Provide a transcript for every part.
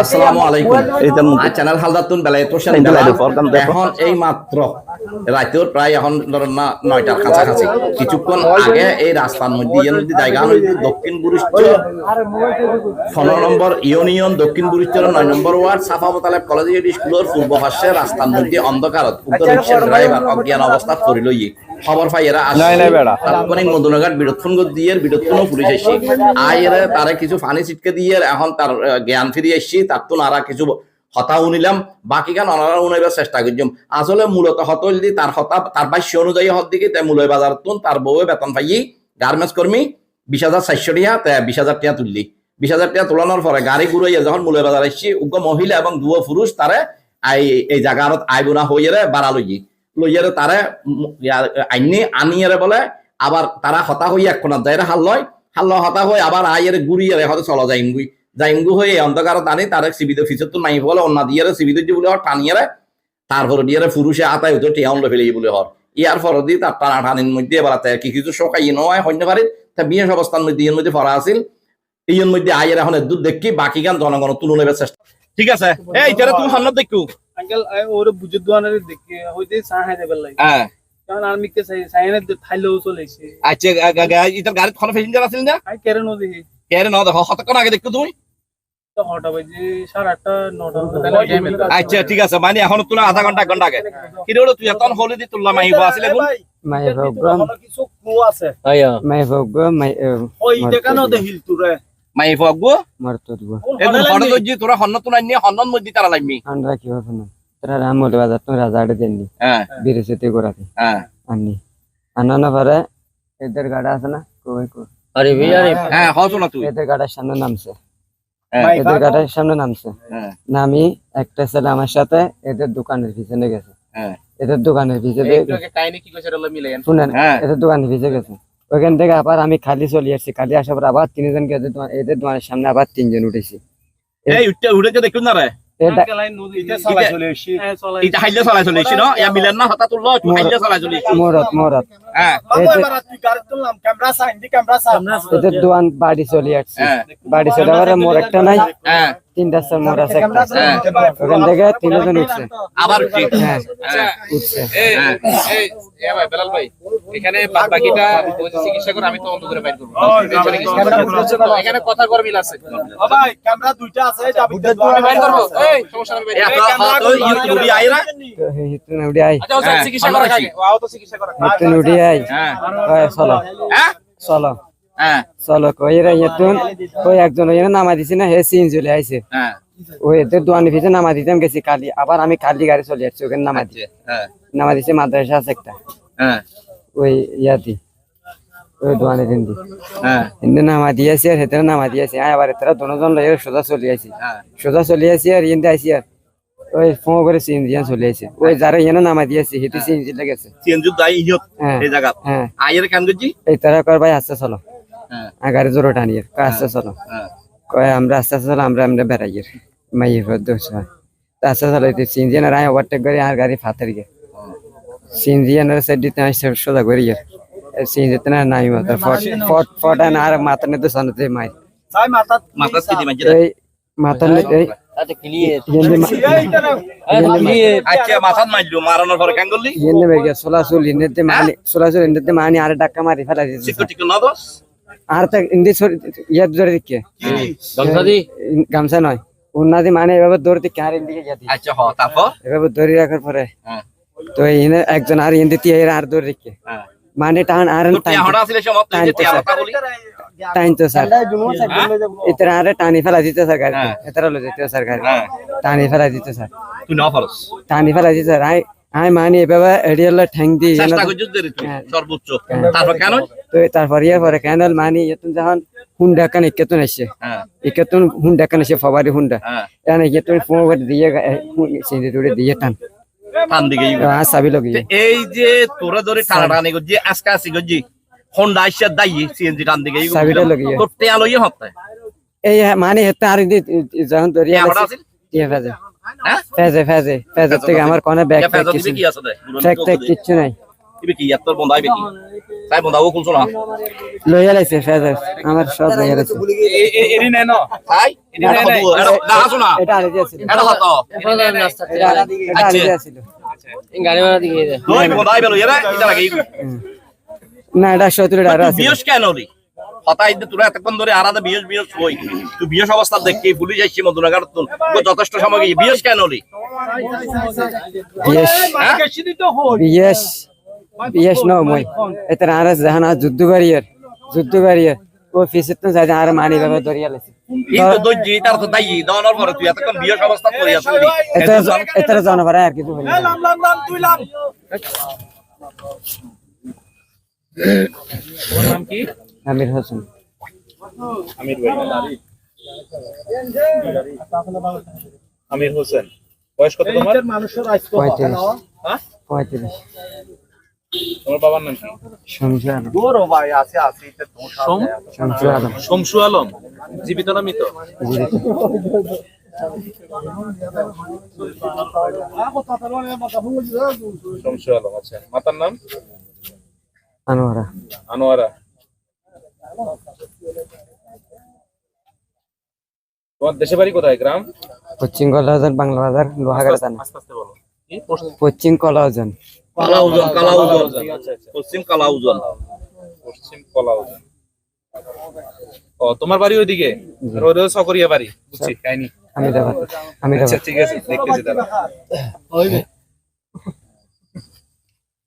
আসসালামু আলাইকুম। চ্যানেল হালদাতুন বেলায় তো এখন এই মাত্র প্রায় এখন ধরেন না নয়টার কাছাকাছি। কিছুক্ষণ আগে এই রাস্তার মধ্যে ইয়ের মধ্যে জায়গা দক্ষিণ পনেরো নম্বর ইউনিয়ন দক্ষিণ নয় নম্বর ওয়ার্ড কলেজ স্কুলের পূর্ব পাশে রাস্তার মধ্যে অন্ধকারত। উক্ত রিক্সার ড্রাইভার অজ্ঞান অবস্থা পড়িল ইয়ে খবর পাই এরা তাৎক্ষণিক মদনঘাট বিরোধন দিয়ে বিরোধন পুলিশ এসে আয়ের তারে কিছু ফানি ছিটকে দিয়ে এখন তার জ্ঞান ফিরিয়ে এসছি তার তো নারা কিছু হতা উনিলাম বাকি গান অনারা উনাইবার চেষ্টা করছিলাম আসলে মূলত হত হইলি তার হতা তার বাস্য অনুযায়ী হত দিকে তাই মূল্য বাজার তুন তার বউয়ে বেতন পাইয়ে গার্মেন্টস কর্মী বিশ হাজার চারশো টিয়া তাই বিশ হাজার টিয়া তুললি। বিশ হাজার টিয়া তোলানোর পরে গাড়ি ঘুরাইয়া যখন মূল্য বাজার এসছি উগ্র মহিলা এবং দুয়ো পুরুষ তারে আই এই জায়গার আইবুনা হইয়ারে বাড়া লইয়ে। লইয়ারে তারে আইনি আনিয়ারে বলে, আবার তারা হতা হইয়া কোনার যাই হাল লয়। হাল লয়, হতা হয়ে আবার আইয়ারে গুড়িয়ারে হয়তো চলো যাইমগুই যাইমগু হয়ে অন্ধকার টানি তারে সিবিতে ফিচর তো নাই বলে অন্য দিয়ারে সিবিতে যে বলে হর টানিয়ারে তারপরে দিয়ারে পুরুষে আতাই হতো টিয়া উল্লে ফেলে বলে হর। ইয়ার পর দি তার টানা টানির মধ্যে এবার তে কি কিছু শোকাই নয় হইতে পারি। তা বিয়ে অবস্থার মধ্যে ইয়ের মধ্যে পড়া আছিল। ইয়ের মধ্যে আইয়ের এখন দূর দেখি বাকি গান জনগণ তুলে নেবার চেষ্টা। ঠিক আছে? এই যারা তুমি সন্ন্যত দেখু। আঙ্কেল ওরে বুঝে দোয়ানের দেখে হইতে হাই দেবার লাগে। হ্যাঁ। কারণ আমি কে চাই সাইনে থাইলেও চলেছে আচ্ছা কোনো প্যাসেঞ্জার আছিল না? আই কেন দেখি কেরে ন দেখো কতক্ষণ আগে দেখো তুমি। আচ্ছা ঠিক আছে মানে এখন তোলা আধা ঘণ্টা ঘণ্টা আগে। কি তুই এখন হলে দি তুললাম আহিব আসলে তুরে। মাই ফগবো martotgo. এগুলো হঠাৎ হইজি তোরা হন্ন তুলাই নিয়ে হন্নন মধ্যে তারা লাগবি। Andra ki hofna. Tara ramol bazar to razade denni. হ্যাঁ। Birisete gorate. হ্যাঁ। Anni. Anana pare এদের গাড়ি আছে না? কই কই? আরে ভাই আরে হ্যাঁ হস না তুই। এদের গাড়ির সামনে নামছে। হ্যাঁ এদের গাড়ির সামনে নামছে হ্যাঁ নামি একটা ছেলে আমার সাথে এদের দোকানের পিছনে গেছে হ্যাঁ এদের দোকানের পিছনে শুনেন হ্যাঁ এদের দোকানের পিছনে গেছে ওইখান থেকে আবার আমি খালি চলে আসছি খালি আসার পর আবার তিনজন গেছে এদের দোকানের সামনে আবার তিনজন উঠেছি এই উঠতে উঠে দেখুন না রে চলে এসেছি হ্যাঁ চালাই এটা হাইলে চলাই চলেছি ন ইয়া মিলেন না হঠাৎ তুললো হাইলে চলাই চলেছি মোরত মোরত হ্যাঁ এদের দোকান বাড়ি চলে আসছে। হ্যাঁ। বাড়ি চলে আবার মোর একটা নাই। হ্যাঁ। তিনটা স্যার মোর আছে হ্যাঁ ওখান থেকে তিনজন উঠছে। আবার উঠছি হ্যাঁ হ্যাঁ। উঠছে। হ্যাঁ এই এ ভাই বেলাল ভাই এখানে বাদ বাকিটা চিকিৎসা করে আমি তো করে বাইর করব। এখানে কথা কর মিল আছে। ভাই ক্যামেরা দুইটা আছে বাইর করব। এই সমস্যা নেই এই আপনার হাত ওই ইউটিউব আইরা। তো হে হিতুন উড়ি আই হ্যাঁ, চিকিৎসা করা রাখি। খাই তো চিকিৎসা করা হ্যাঁ। চলো। হ্যাঁ? চলো। হ্যাঁ। চলো কই রে হিতুন কই একজন ওই নামা দিছি না হে সিন চলে আইছে। ওই এদের দোকানের ভিতরে নামা দিতাম গেছি কালি। আবার আমি কালি গাড়ি চলে যাচ্ছি ওখানে নামা নামা দিছে মাদ্রাসা আছে একটা। ওই ইয়াতি ওই দোকানে দিন দি হিন্দু নামা দিয়েছি আর হেতরে নামা দিয়েছি আবার এতরা দুজন লয়ে সোজা চলে সোজা আর ইন্দে আসি আর। ওই ফোন করে সিন দিয়ে চলে আসি। ওই যারা ইয়ানো নামা দিয়েছি হেতু সিন দিলে গেছে চেঞ্জ দাই ইয়ত হ্যাঁ এই জায়গা। হ্যাঁ। আইয়ের কেন গজি এই তারা কর ভাই আস্তে চলো। হ্যাঁ। আর গাড়ি জোরে টানিয়ে কয় আস্তে চলো। হ্যাঁ। কয় আমরা আস্তে আস্তে চলো আমরা আমরা বেড়াইয়ের মাইয়ে দোষ হয় আস্তে চলো এই সিন দিয়ে না রায় ওভারটেক করে আর গাড়ি ফাতার গে সিন দিয়ে না সাইড দিতে আমি সোজা করি সিন দিতে না নাই মাথা ফট ফট ফট আর আর মাথা নিতে সনতে মাই মাথা মাথা কি এই মাথা নিতে আচ্ছা ক্লিয়ার ক্লিয়ার আচ্ছা মারলো মারানোর পরে কেন করলি মানি মানি আর মারি ফেলা টিকু না দোস আর তা হিন্দি ইয়াদ ধরে দিকে গামছা দি গামছা নয় উন্নাদি মানে এভাবে দৌড় দিকে আর আচ্ছা হ তারপর এভাবে ধরে রাখার পরে হ্যাঁ তো এনে একজন আর হিন্দি তীর আর দৌড় দিকে হ্যাঁ মানে টান আর হড়া বলি টাইম তো স্যার। ইতরা আরে টানি ফেলা দিতে স্যার গাড়ি। হ্যাঁ। লো যেতে স্যার গাড়ি। হ্যাঁ। টানি ফেলা দিতে স্যার। তুই না পারস টানি ফেলা দিতে স্যার। আই আই মানি এভাবে এডিয়াল ঠ্যাং দি চেষ্টা করছিস দে তুই হ্যাঁ। সর্বোচ্চ। তারপর কেন? তো তারপর ইয়ার পরে ক্যান্ডেল মানি এতন যখন হুন্ডা কান ইকেতন আসছে হ্যাঁ। ইকেতন হুন্ডা কান আসছে ফবারি হুন্ডা। হ্যাঁ। এনে ফোন করে দিয়ে সিঁড়ি দিয়ে টান। টান দিকে আর সাবি লগিয়ে এই যে তোরা ধরে করছি আজকে আসি করছি হোন্ডা আইসা দাই সিএনজি টান দিকে তোর টিয়া লইয়ে হতে এই মানে হেতে আর যখন তো টিয়া ফেজে। হ্যাঁ? ফেজে ফেজে ফেজে থেকে আমার কোনে ব্যাগ টিয়া কিছু কি আছে দে ট্যাগ ট্যাগ কিচ্ছু নাই। ইবে কি এত বন্ধ আইবে কি তাই বন্ধ ও কুলছো না? লইয়া লাইছে ফেজার আমার সব লইয়া লাইছে। এরি নেয় না? তাই? এটা নাই, নাই। না আসো এটা আরে দিয়েছিল এটা কত এটা আরে দিয়েছিল গাড়ি ভাড়া দিয়ে দে লই বন্ধ আইবে লই এটা লাগে না এটা সত্তর টাকা আছে বিয়স কেন রে? হতাই দে তোরা এতক্ষণ ধরে আরাদা বিয়স বিয়স হই তুই বিয়স অবস্থা দেখি পুলিশ আসছে মধুনগর তুন। যথেষ্ট সময় গিয়ে বিয়স কেন রে? বিয়েস। হ্যাঁ? বিয়েস। বিয়েস ন মই। এটা আর জাহানা যুদ্ধ বাড়িয়ার যুদ্ধ বাড়িয়ার ও ফিসে তো যাই আর মানি বাবা দরিয়া লাইছে কিন্তু দজ্জি তার তো দায়ী। দেওয়ানোর পরে তুই এতক্ষণ বিয়স অবস্থা করি আসলি এটা এটা জানাবার আর কিছু না। তোমার নাম কি? আমির হোসেন। আমির ভাই। আমির হোসেন। বয়স কত তোমার? পঁয়ত্রিশ হ্যাঁ? পঁয়ত্রিশ। তোমার বাবার নাম কি? শমশু আলম। সোম? শমশু আলম। শমসু আলম। জীবিত না মৃত। আলম আচ্ছা। মাতার নাম? আনোয়ারা। আনোয়ারা। তোমার দেশে বাড়ি কোথায় গ্রাম? পশ্চিম কলাবাজার বাংলা বাজার লোহাগাড়া থানা? পশ্চিম কালাউজন। কালাউজন আচ্ছা আচ্ছা পশ্চিম কালাউজন। পশ্চিম কলাউজন। ও তোমার বাড়ি ওইদিকে? আর ওদের সকরিয়া বাড়ি। বুঝছি কাহিনী। আমিরাবাদ। আচ্ছা আমিরাবাদ ঠিক আছে দেখতেছি দাদা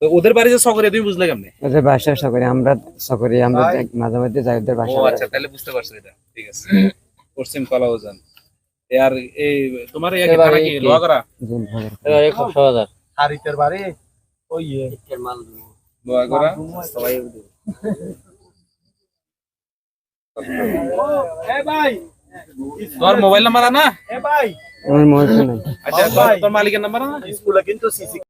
ওদের বাড়ি যে সকরিয়া তুমি বুঝলে কেমনে? ওদের বাসা সকরি আমরা সকরি আমরা যাই- মাঝে যাই ওদের ও বাসা আচ্ছা তাহলে বুঝতে পারছ এটা। ঠিক আছে। পশ্চিম কলাউজন। আর এই তোমার এবার কি এই কি? লোহাগড়া? জি, ভালো। এবার একশো হাজার লোহাগড়া তোমার মোবাইল নাম্বার না আমার মোবাইল নাই। আচ্ছা তোর- তোর মালিকের নাম্বার না